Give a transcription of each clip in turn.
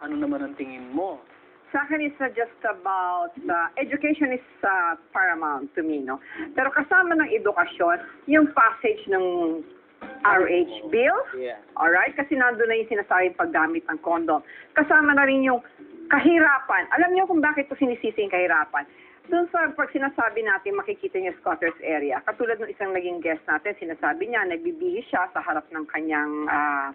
Ano naman ang tingin mo? Sa akin, it's not just about, uh, education is uh, paramount to me, no? Pero kasama ng edukasyon, yung passage ng RH bill, Yeah. alright? Kasi nandun na yung sinasabing paggamit ng condom. Kasama na rin yung kahirapan. Alam niyo kung bakit ko sinisisi yung kahirapan? Doon sa pag sinasabi natin, makikita niyo squatters area. Katulad ng isang naging guest natin, sinasabi niya, nagbibihis siya sa harap ng kanyang ah,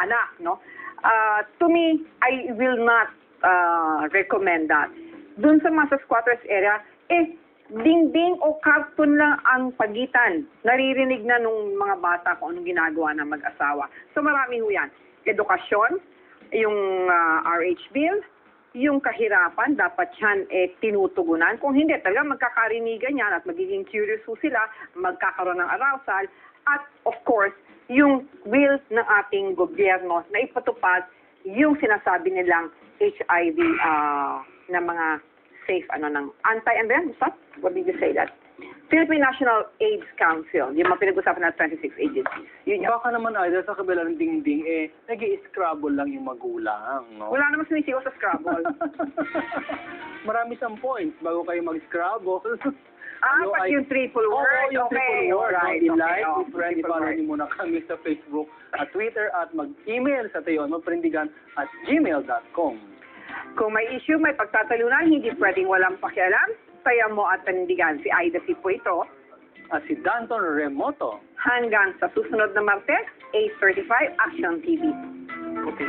anak, no? Ah, to me, I will not ah, recommend that. Doon sa mga squatters area, eh, dingding o cartoon lang ang pagitan. Naririnig na nung mga bata kung anong ginagawa ng mag-asawa. So marami ho yan. Edukasyon, yung ah, RH bill, yung kahirapan, dapat yan eh, tinutugunan. Kung hindi, talaga magkakarinigan yan at magiging curious ho sila, magkakaroon ng arousal. At of course, yung will ng ating gobyerno na ipatupad yung sinasabi nilang HIV ah, na mga safe, ano, ng anti, and then, what? What did you say that? Philippine National AIDS Council, yung mga pinag-usapan na 26 agencies. Yun yun. Baka naman either sa kabila ng dingding, eh, nag scrabble lang yung magulang, no? Wala namang sumisigaw sa Scrabble. Marami siyang points bago kayo mag-scrabble. Ah, Ano pati ay- yung triple Oo, word. yung okay, triple word. alright. okay, I-like, i-friend, triple i-follow word. niyo muna kami sa Facebook at Twitter at mag-email sa tayo, magparindigan at gmail.com. Kung may issue, may pagtatalunan, hindi pwedeng walang pakialam. Saya mo at panindigan. Si Aida si po ito. At si Danton Remoto. Hanggang sa susunod na Martes, 8.35, Action TV. Okay,